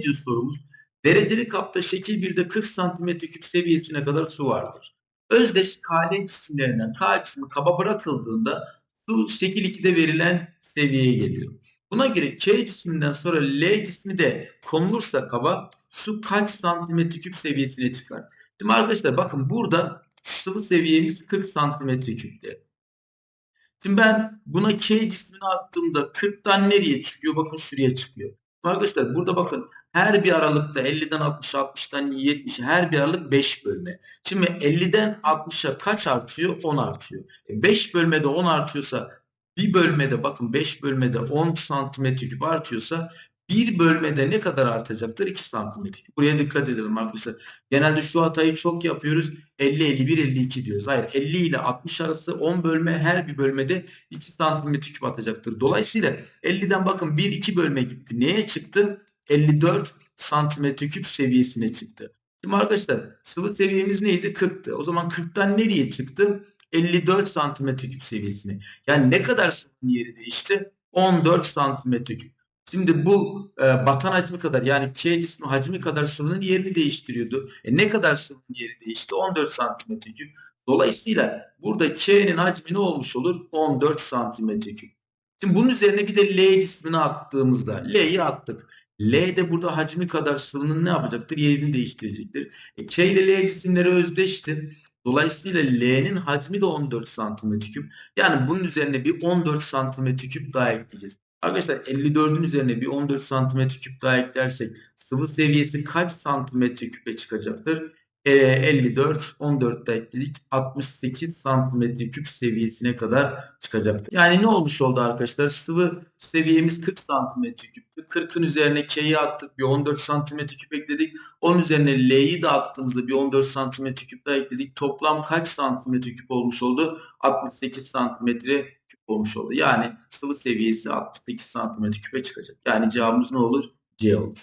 ediyor sorumuz. Dereceli kapta şekil 1'de 40 cm3 seviyesine kadar su vardır. Özdeş KL cisimlerinden K cismi kaba bırakıldığında su şekil 2'de verilen seviyeye geliyor. Buna göre K cisminden sonra L cismi de konulursa kaba su kaç santimetre küp seviyesine çıkar? Şimdi arkadaşlar bakın burada sıvı seviyemiz 40 santimetre küpte. Şimdi ben buna K cismini attığımda 40'tan nereye çıkıyor? Bakın şuraya çıkıyor. Arkadaşlar burada bakın her bir aralıkta 50'den 60'a 60'tan 70'e her bir aralık 5 bölme. Şimdi 50'den 60'a kaç artıyor? 10 artıyor. E 5 bölmede 10 artıyorsa bir bölmede bakın 5 bölmede 10 santimetre küp artıyorsa bir bölmede ne kadar artacaktır? 2 santimetre küp. Buraya dikkat edelim arkadaşlar. Genelde şu hatayı çok yapıyoruz. 50, 51, 52 diyoruz. Hayır 50 ile 60 arası 10 bölme her bir bölmede 2 santimetre küp atacaktır. Dolayısıyla 50'den bakın 1, 2 bölme gitti. Neye çıktı? 54 santimetre küp seviyesine çıktı. Şimdi arkadaşlar sıvı seviyemiz neydi? 40'tı. O zaman 40'tan nereye çıktı? 54 santimetre küp seviyesine. Yani ne kadar sıvının yeri değişti? 14 santimetre küp. Şimdi bu e, batan hacmi kadar yani K cismi hacmi kadar sıvının yerini değiştiriyordu. E, ne kadar sıvının yeri değişti? 14 santimetre küp. Dolayısıyla burada K'nin hacmi ne olmuş olur? 14 santimetre küp. Şimdi bunun üzerine bir de L cismini attığımızda L'yi attık. L de burada hacmi kadar sıvının ne yapacaktır? Yerini değiştirecektir. E, K ile L cisimleri özdeştir. Dolayısıyla L'nin hacmi de 14 santimetre küp. Yani bunun üzerine bir 14 santimetre küp daha ekleyeceğiz. Arkadaşlar 54'ün üzerine bir 14 santimetre küp daha eklersek sıvı seviyesi kaç santimetre küpe çıkacaktır? E, 54, 14 da ekledik. 68 santimetre küp seviyesine kadar çıkacaktır. Yani ne olmuş oldu arkadaşlar? Sıvı seviyemiz 40 santimetre küptü. 40'ın üzerine K'yi attık. Bir 14 santimetre küp ekledik. Onun üzerine L'yi de attığımızda bir 14 santimetre küp daha ekledik. Toplam kaç santimetre küp olmuş oldu? 68 santimetre küp olmuş oldu. Yani sıvı seviyesi 68 santimetre küpe çıkacak. Yani cevabımız ne olur? C olur.